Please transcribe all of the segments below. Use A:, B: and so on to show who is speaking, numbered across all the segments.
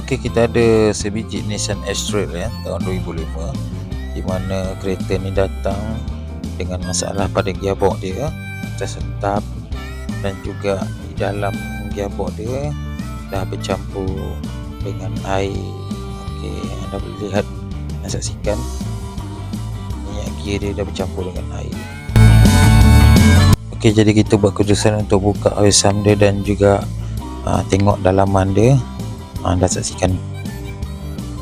A: Okey, kita ada sebiji Nissan X-Trail ya, tahun 2005 di mana kereta ni datang dengan masalah pada gearbox dia tersetap dan juga di dalam gearbox dia dah bercampur dengan air. Okey, anda boleh lihat dan saksikan minyak gear dia dah bercampur dengan air. Okey, jadi kita buat keputusan untuk buka oil sum dia dan juga uh, tengok dalaman dia anda saksikan.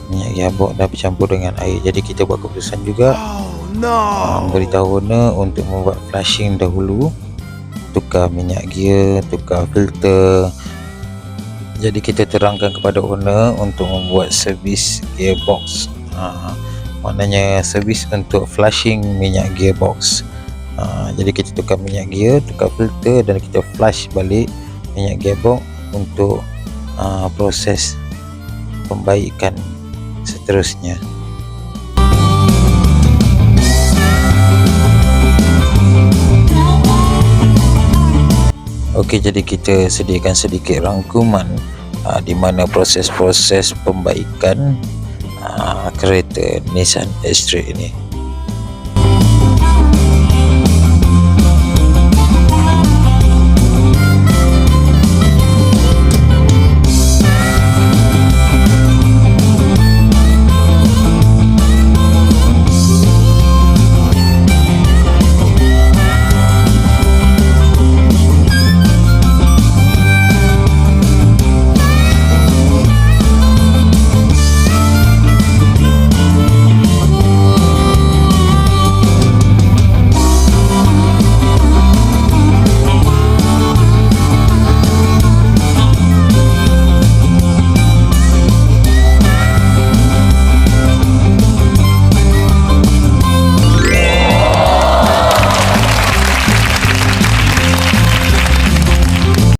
A: Minyak gearbox dah bercampur dengan air. Jadi kita buat keputusan juga.
B: Oh no.
A: memberitahu owner untuk membuat flushing dahulu. Tukar minyak gear tukar filter. Jadi kita terangkan kepada owner untuk membuat servis gearbox. Uh, maknanya servis untuk flushing minyak gearbox. Uh, jadi kita tukar minyak gear tukar filter dan kita flush balik minyak gearbox untuk uh, proses pembaikan seterusnya. Okey, jadi kita sediakan sedikit rangkuman uh, di mana proses-proses pembaikan uh, kereta Nissan X-Trail ini.